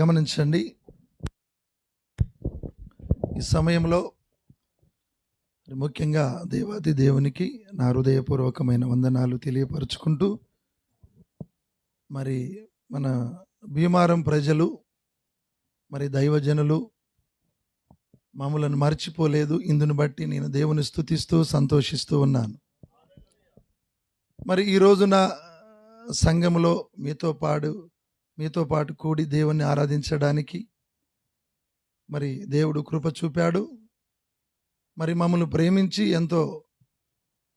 గమనించండి. ఈ సమయంలో ముఖ్యంగా దేవాది దేవునికి నా హృదయపూర్వకమైన వందనాలు తెలియపరుచుకుంటూ మరి మన భీమారం ప్రజలు మరి దైవజనులు మమ్మలను మర్చిపోలేదు. ఇందును బట్టి నేను దేవుని స్థుతిస్తూ సంతోషిస్తూ ఉన్నాను. మరి ఈ రోజున సంఘములో మీతో పాడు మీతో పాటు కూడి దేవుణ్ణి ఆరాధించడానికి మరి దేవుడు కృప చూపాడు. మరి మమ్మల్ని ప్రేమించి ఎంతో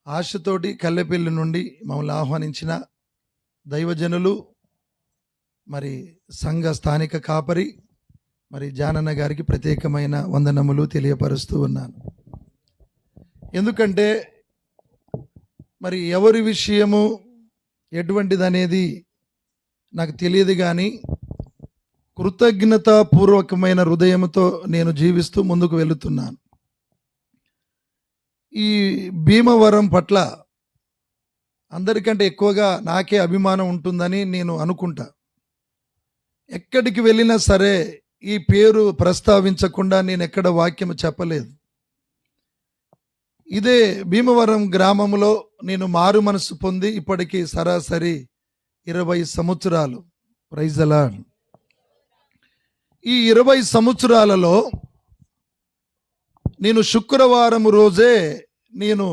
ఆశతోటి కల్లెపల్లి నుండి మమ్మల్ని ఆహ్వానించిన దైవజనులు మరి సంఘ స్థానిక కాపరి మరి జానన్న గారికి ప్రత్యేకమైన వందనములు తెలియపరుస్తూ ఉన్నాను. ఎందుకంటే మరి ఎవరి విషయము ఎటువంటిదనేది నాకు తెలియదు కానీ కృతజ్ఞతాపూర్వకమైన హృదయంతో నేను జీవిస్తూ ముందుకు వెళుతున్నాను. ఈ భీమవరం పట్ల అందరికంటే ఎక్కువగా నాకే అభిమానం ఉంటుందని నేను అనుకుంటా. ఎక్కడికి వెళ్ళినా సరే ఈ పేరు ప్రస్తావించకుండా నేను ఎక్కడ వాక్యం చెప్పలేదు. ఇదే భీమవరం గ్రామంలో నేను మారు మనసు పొంది ఇప్పటికీ సరాసరి ఇరవై సంవత్సరాలు. ప్రైజలా ఈ ఇరవై సంవత్సరాలలో నేను శుక్రవారం రోజే నేను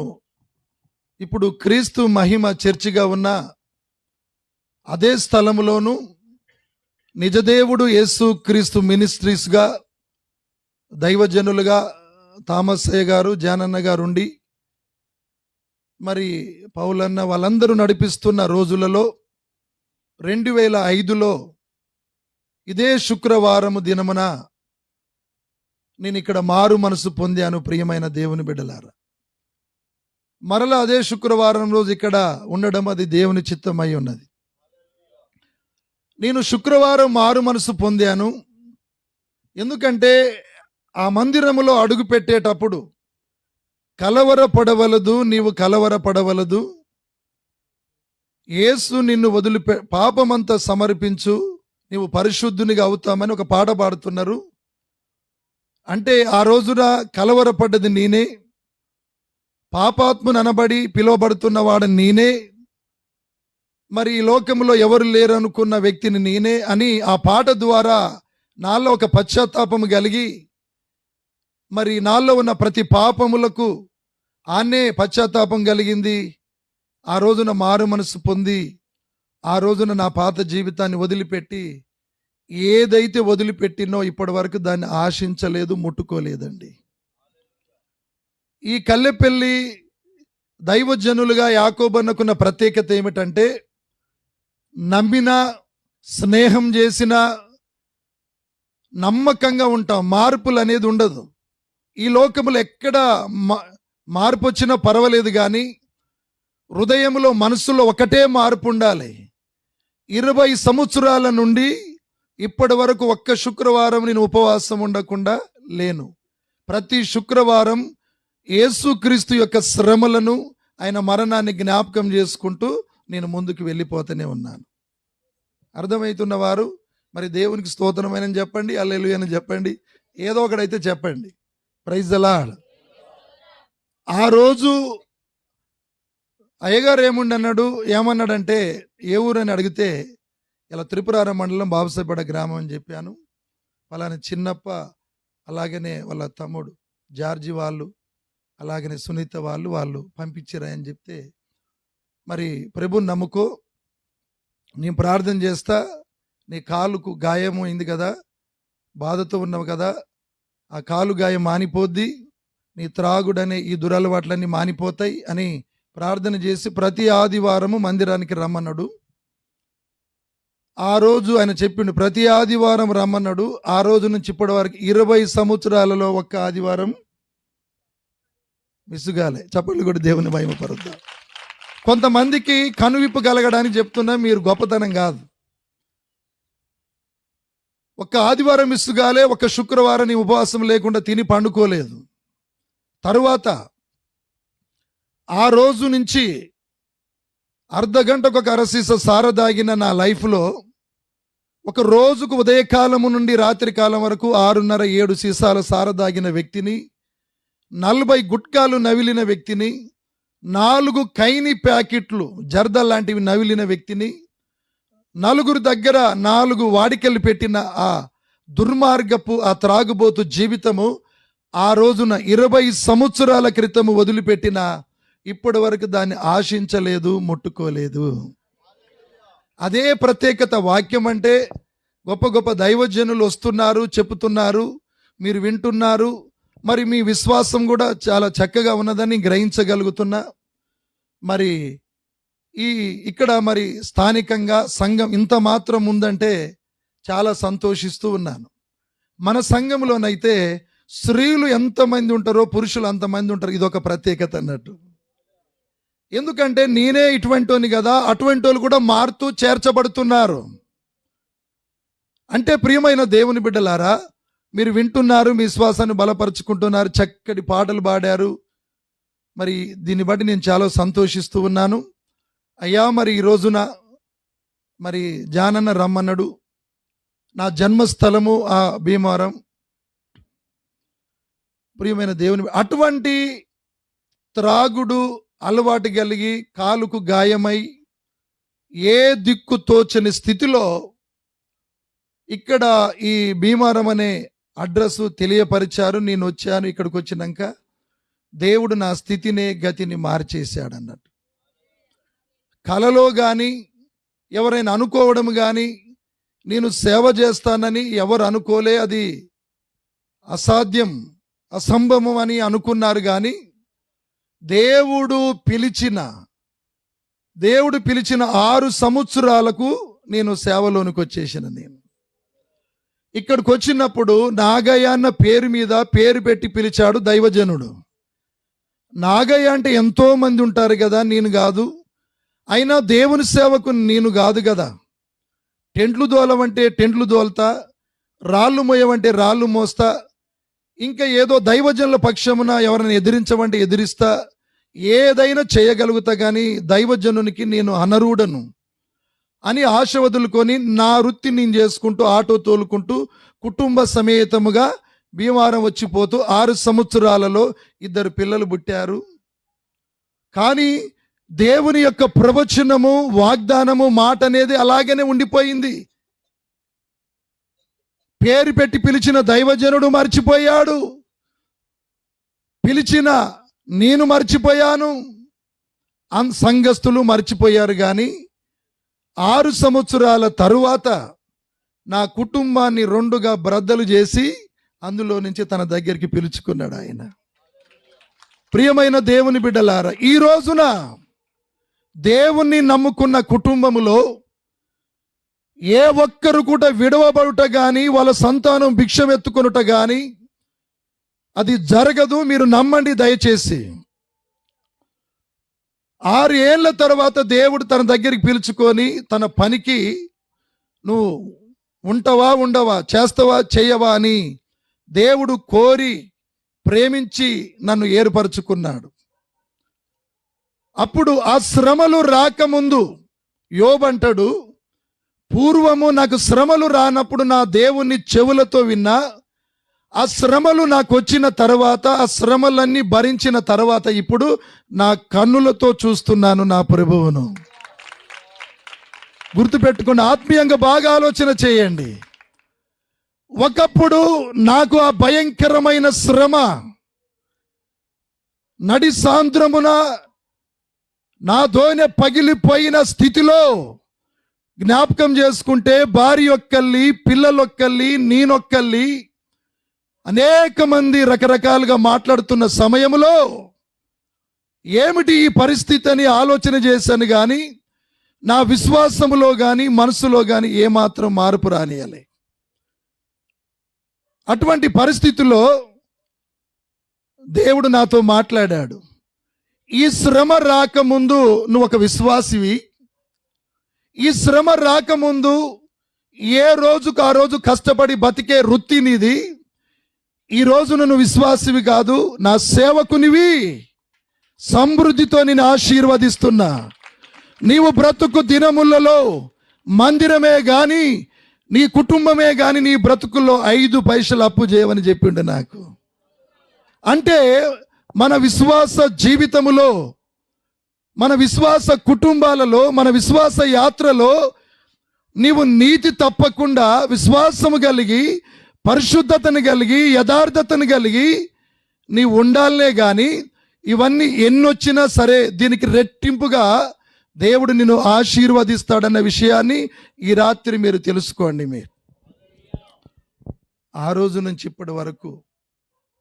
ఇప్పుడు క్రీస్తు మహిమ చర్చిగా ఉన్న అదే స్థలంలోను నిజదేవుడు యేసు క్రీస్తు మినిస్ట్రీస్గా దైవజనులుగా థామస్సయ్య గారు జానన్న గారు ఉండి మరి పౌలన్న వాళ్ళందరూ నడిపిస్తున్న రోజులలో రెండు వేల ఐదులో ఇదే శుక్రవారము దినమున నేను ఇక్కడ మారు మనసు పొందాను ప్రియమైన దేవుని బిడ్డలారా. మరలా అదే శుక్రవారం రోజు ఇక్కడ ఉండడం అది దేవుని చిత్తమై ఉన్నది. నేను శుక్రవారం మారు మనసు పొందాను. ఎందుకంటే ఆ మందిరములో అడుగు పెట్టేటప్పుడు కలవర పడవలదు నీవు కలవర పడవలదు యేసు నిన్ను వదిలిపె పాపమంతా సమర్పించు నీవు పరిశుద్ధునిగా అవుతామని ఒక పాట పాడుతున్నారు. అంటే ఆ రోజున కలవరపడ్డది నేనే పాపాత్ముని అనబడి పిలువబడుతున్నవాడు నేనే మరి ఈ లోకంలో ఎవరు లేరనుకున్న వ్యక్తిని నేనే అని ఆ పాట ద్వారా నాలో ఒక పశ్చాత్తాపము కలిగి మరి నాలో ఉన్న ప్రతి పాపములకు ఆనే పశ్చాత్తాపం కలిగింది. ఆ రోజున మారు మనసు పొంది ఆ రోజున నా పాత జీవితాన్ని వదిలిపెట్టి ఏదైతే వదిలిపెట్టినో ఇప్పటి వరకు దాన్ని ఆశించలేదు ముట్టుకోలేదండి. ఈ కల్లెపల్లి దైవజనులుగా యాకోబన్నకున్న ప్రత్యేకత ఏమిటంటే నమ్మిన స్నేహం చేసిన నమ్మకంగా ఉంటాం మార్పులు అనేది ఉండదు. ఈ లోకములు ఎక్కడ మార్పు వచ్చినా పర్వాలేదు కానీ హృదయంలో మనసులో ఒకటే మార్పు ఉండాలి. ఇరవై సంవత్సరాల నుండి ఇప్పటి వరకు ఒక్క శుక్రవారం నేను ఉపవాసం ఉండకుండా లేను. ప్రతి శుక్రవారం యేసుక్రీస్తు యొక్క శ్రమలను ఆయన మరణాన్ని జ్ఞాపకం చేసుకుంటూ నేను ముందుకు వెళ్ళిపోతూనే ఉన్నాను. అర్థమవుతున్న వారు? మరి దేవునికి స్తోత్రమైన చెప్పండి అల్లెలు అని చెప్పండి ఏదో ఒకడైతే చెప్పండి. ప్రైజ్ అలా ఆ రోజు అయ్యగారు ఏముండి అన్నాడు? ఏమన్నాడంటే ఏ ఊరు అని అడిగితే ఇలా త్రిపురార మండలం బాబుసాపేట గ్రామం అని చెప్పాను. అలానే చిన్నప్ప అలాగనే వాళ్ళ తమ్ముడు జార్జి వాళ్ళు అలాగనే సునీత వాళ్ళు వాళ్ళు పంపించారని చెప్తే మరి ప్రభు నమ్ముకో నేను ప్రార్థన చేస్తా నీ కాలుకు గాయం అయింది కదా బాధతో ఉన్నావు కదా ఆ కాలు గాయం మానిపోద్ది నీ త్రాగుడనే ఈ దురలవాట్లన్నీ మానిపోతాయి అని ప్రార్థన చేసి ప్రతి ఆదివారము మందిరానికి రమ్మన్నాడు. ఆ రోజు ఆయన చెప్పిండు ప్రతి ఆదివారం రమ్మన్నాడు. ఆ రోజు నుంచి ఇప్పటి వరకు ఇరవై సంవత్సరాలలో ఒక్క ఆదివారం విసుగాలే. చప్పట్లు కూడా దేవుని మహిమపరుద్దాం కొంతమందికి కనువిప్పు కలగడానికి చెప్తున్నా మీరు గొప్పతనం కాదు. ఒక్క ఆదివారం మిస్సుగాలే ఒక శుక్రవారం నీ ఉపవాసం లేకుండా తిని పండుకోలేదు. తరువాత ఆ రోజు నుంచి అర్ధ గంటకు ఒక అరసీస సార దాగిన నా లైఫ్లో ఒక రోజుకు ఉదయకాలము నుండి రాత్రి కాలం వరకు ఆరున్నర ఏడు సీసాల సారదాగిన వ్యక్తిని నలభై గుట్కాలు నవిలిన వ్యక్తిని నాలుగు కైని ప్యాకెట్లు జర్ద లాంటివి నవిలిన వ్యక్తిని నలుగురు దగ్గర నాలుగు వాడికలు పెట్టిన ఆ దుర్మార్గపు ఆ త్రాగుబోతు జీవితము ఆ రోజున ఇరవై సంవత్సరాల క్రితము వదిలిపెట్టిన ఇప్పటి వరకు దాన్ని ఆశించలేదు ముట్టుకోలేదు. అదే ప్రత్యేకత వాక్యం అంటే గొప్ప గొప్ప దైవజనులు వస్తున్నారు చెప్తున్నారు మీరు వింటున్నారు. మరి మీ విశ్వాసం కూడా చాలా చక్కగా ఉన్నదని గ్రహించగలుగుతున్నా మరి ఈ ఇక్కడ మరి స్థానికంగా సంఘం ఇంత మాత్రం ఉందంటే చాలా సంతోషిస్తూ ఉన్నాను. మన సంఘంలోనైతే స్త్రీలు ఎంతమంది ఉంటారో పురుషులు అంతమంది ఉంటారు ఇది ఒక ప్రత్యేకత అన్నట్టు. ఎందుకంటే నేనే ఇటువంటిని కదా అటువంటి వాళ్ళు కూడా మారుతూ చేర్చబడుతున్నారు. అంటే ప్రియమైన దేవుని బిడ్డలారా మీరు వింటున్నారు మీ విశ్వాసాన్ని బలపరుచుకుంటున్నారు చక్కటి పాటలు పాడారు. మరి దీన్ని బట్టి నేను చాలా సంతోషిస్తూ ఉన్నాను. అయ్యా మరి ఈ రోజున మరి జానన్న రమ్మన్నాడు. నా జన్మస్థలము ఆ భీమవరం. ప్రియమైన దేవుని అటువంటి త్రాగుడు అలవాటు కలిగి కాలుకు గాయమై ఏ దిక్కు తోచని స్థితిలో ఇక్కడ ఈ భీమారం అనే అడ్రస్ తెలియపరిచారు. నేను వచ్చాను ఇక్కడికి వచ్చినాక దేవుడు నా స్థితినే గతిని మార్చేశాడు అన్నట్టు కలలో కానీ ఎవరైనా అనుకోవడం కానీ నేను సేవ చేస్తానని ఎవరు అనుకోలే అది అసాధ్యం అసంభవం అని అనుకున్నారు కానీ దేవుడు పిలిచిన దేవుడు పిలిచిన ఆరు సంవత్సరాలకు నేను సేవలోనికి వచ్చేసిన నేను. ఇక్కడికి వచ్చినప్పుడు నాగయ్య అన్న పేరు మీద పేరు పెట్టి పిలిచాడు దైవజనుడు. నాగయ్య అంటే ఎంతో మంది ఉంటారు కదా నేను కాదు. అయినా దేవుని సేవకు నేను కాదు కదా. టెంట్లు దోలవంటే టెంట్లు దోల్తా రాళ్ళు మోయవంటే రాళ్ళు మోస్తా ఇంకా ఏదో దైవజనుల పక్షమున ఎవరిని ఎదిరించమంటే ఎదిరిస్తా ఏదైనా చేయగలుగుతా కానీ దైవజనునికి నేను అనరుడను అని ఆశ వదులుకొని నా వృత్తి నేను చేసుకుంటూ ఆటో తోలుకుంటూ కుటుంబ సమేతముగా భీమారం వచ్చిపోతూ ఆరు సంవత్సరాలలో ఇద్దరు పిల్లలు పుట్టారు. కానీ దేవుని యొక్క ప్రవచనము వాగ్దానము మాట అనేది అలాగనే ఉండిపోయింది. పేరు పెట్టి పిలిచిన దైవజనుడు మర్చిపోయాడు. పిలిచిన నేను మర్చిపోయాను. అన్ సంఘస్థులు మర్చిపోయారు కానీ ఆరు సంవత్సరాల తరువాత నా కుటుంబాన్ని రెండుగా బ్రద్దలు చేసి అందులో నుంచి తన దగ్గరికి పిలుచుకున్నాడు ఆయన. ప్రియమైన దేవుని బిడ్డలారా ఈ రోజున దేవుణ్ణి నమ్ముకున్న కుటుంబములో ఏ ఒక్కరు కూడా విడవబడుట కానీ వాళ్ళ సంతానం భిక్షమెత్తుకొనుట కానీ అది జరగదు మీరు నమ్మండి దయచేసి. ఆరు ఏళ్ళ తర్వాత దేవుడు తన దగ్గరికి పిలుచుకొని తన పనికి నువ్వు ఉంటావా ఉండవా చేస్తావా చేయవా అని దేవుడు కోరి ప్రేమించి నన్ను ఏర్పరచుకున్నాడు. అప్పుడు ఆ శ్రమలు రాకముందు యోబంటాడు పూర్వము నాకు శ్రమలు రానప్పుడు నా దేవుని చెవులతో విన్నా ఆ శ్రమలు నాకు వచ్చిన తర్వాత ఆ శ్రమలన్నీ భరించిన తర్వాత ఇప్పుడు నా కన్నులతో చూస్తున్నాను నా ప్రభువును. గుర్తుపెట్టుకుని ఆత్మీయంగా బాగా ఆలోచన చేయండి. ఒకప్పుడు నాకు ఆ భయంకరమైన శ్రమ నడి సాంద్రమున నా దోనె పగిలిపోయిన స్థితిలో జ్ఞాపకం చేసుకుంటే భార్య ఒక్కల్ని పిల్లలొక్కల్లి నేనొక్కల్లి అనేక మంది రకరకాలుగా మాట్లాడుతున్న సమయంలో ఏమిటి ఈ పరిస్థితి అని ఆలోచన చేశాను కానీ నా విశ్వాసములో కానీ మనసులో కానీ ఏమాత్రం మార్పు రానియాలి అటువంటి పరిస్థితుల్లో దేవుడు నాతో మాట్లాడాడు ఈ శ్రమ రాకముందు నువ్వు ఒక విశ్వాసివి ఈ శ్రమ రాకముందు ఏ రోజుకు ఆ రోజు కష్టపడి బతికే వృత్తి నీది? ఈ రోజు నువ్వు విశ్వాసివి కాదు నా సేవకునివి. సమృద్ధితో నేను ఆశీర్వదిస్తున్నా. నీవు బ్రతుకు దినములలో మందిరమే గాని నీ కుటుంబమే కానీ నీ బ్రతుకుల్లో ఐదు పైసలు అప్పు చేయమని చెప్పిండు నాకు. అంటే మన విశ్వాస జీవితములో మన విశ్వాస కుటుంబాలలో మన విశ్వాస యాత్రలో నీవు నీతి తప్పకుండా విశ్వాసము కలిగి పరిశుద్ధతను కలిగి యథార్థతను కలిగి నీవు ఉండాలనే కానీ ఇవన్నీ ఎన్నొచ్చినా సరే దీనికి రెట్టింపుగా దేవుడు నిన్ను ఆశీర్వదిస్తాడన్న విషయాన్ని ఈ రాత్రి మీరు తెలుసుకోండి మీరు. ఆ రోజు నుంచి ఇప్పటి వరకు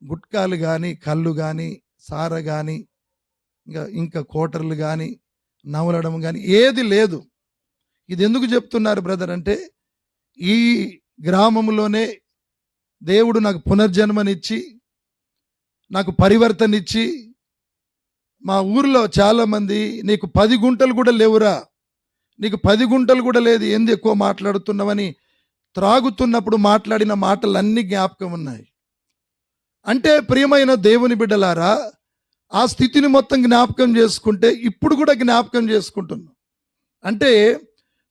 గుట్కాలు కానీ కళ్ళు కానీ సార కానీ ఇంకా ఇంకా కోటర్లు కానీ నవలడం కానీ ఏది లేదు. ఇది ఎందుకు చెప్తున్నారు బ్రదర్ అంటే ఈ గ్రామంలోనే దేవుడు నాకు పునర్జన్మనిచ్చి నాకు పరివర్తన ఇచ్చి మా ఊర్లో చాలామంది నీకు పది గుంటలు కూడా లేవురా నీకు పది గుంటలు కూడా లేదు ఏంది ఎక్కువ మాట్లాడుతున్నావని త్రాగుతున్నప్పుడు మాట్లాడిన మాటలు జ్ఞాపకం ఉన్నాయి. అంటే ప్రియమైన దేవుని బిడ్డలారా ఆ స్థితిని మొత్తం జ్ఞాపకం చేసుకుంటే ఇప్పుడు కూడా జ్ఞాపకం చేసుకుంటున్నాం. అంటే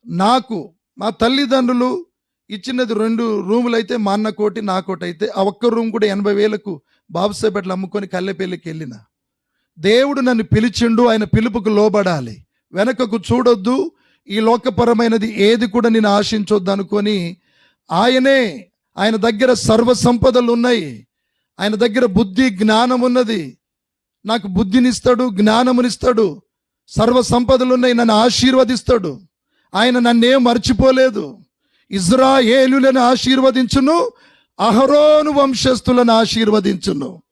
నాకు మా తల్లిదండ్రులు ఇచ్చినది రెండు రూములు అయితే మా అన్న కోటి నా కోటి అయితే ఆ ఒక్క రూమ్ కూడా ఎనభై వేలకు బాబుసేపట్లు అమ్ముకొని కల్లెపల్లికి వెళ్ళిన. దేవుడు నన్ను పిలిచిండు ఆయన పిలుపుకు లోబడాలి. వెనకకు చూడొద్దు ఈ లోకపరమైనది ఏది కూడా నేను ఆశించొద్దు అనుకొని ఆయనే ఆయన దగ్గర సర్వ సంపదలు ఉన్నాయి. ఆయన దగ్గర బుద్ధి జ్ఞానం ఉన్నది. నాకు బుద్ధినిస్తాడు జ్ఞానమునిస్తాడు సర్వ సంపదలున్నాయి నన్ను ఆశీర్వదిస్తాడు. ఆయన నన్నేం మర్చిపోలేదు. ఇజ్రాయేలులను ఆశీర్వదించును అహరోను వంశస్థులను ఆశీర్వదించును.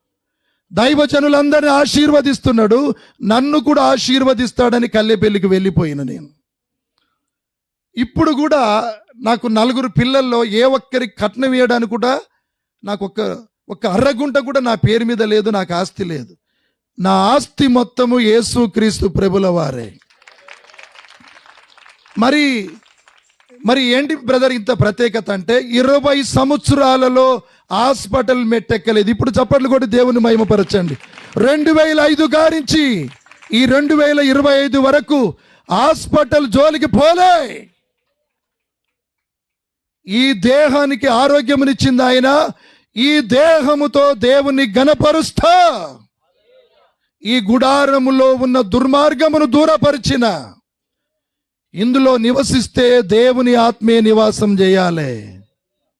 దైవజనులందరినీ ఆశీర్వదిస్తున్నాడు నన్ను కూడా ఆశీర్వదిస్తాడని కల్లెపల్లికి వెళ్ళిపోయిన నేను. ఇప్పుడు కూడా నాకు నలుగురు పిల్లల్లో ఏ ఒక్కరికి కట్నం వేయడానికి కూడా నాకు ఒక ఒక అర్రగుంట కూడా నా పేరు మీద లేదు నాకు ఆస్తి లేదు. నా ఆస్తి మొత్తము యేసు క్రీస్తు ప్రభుల వారే. మరి మరి ఏంటి బ్రదర్ ఇంత ప్రత్యేకత అంటే ఇరవై సంవత్సరాలలో హాస్పిటల్ మెట్టెక్కలేదు. ఇప్పుడు చప్పట్లు కూడా దేవుని మహిమపరచండి. రెండు వేల ఐదు గారించి ఈ రెండు వేల ఇరవై ఐదు వరకు హాస్పిటల్ జోలికి పోలే. ఈ దేహానికి ఆరోగ్యమునిచ్చింది ఆయన. ఈ దేహముతో దేవుని గణపరుస్తా ఈ గుడారములో ఉన్న దుర్మార్గమును దూరపరిచిన. ఇందులో నివసిస్తే దేవుని ఆత్మీయ నివాసం చేయాలి.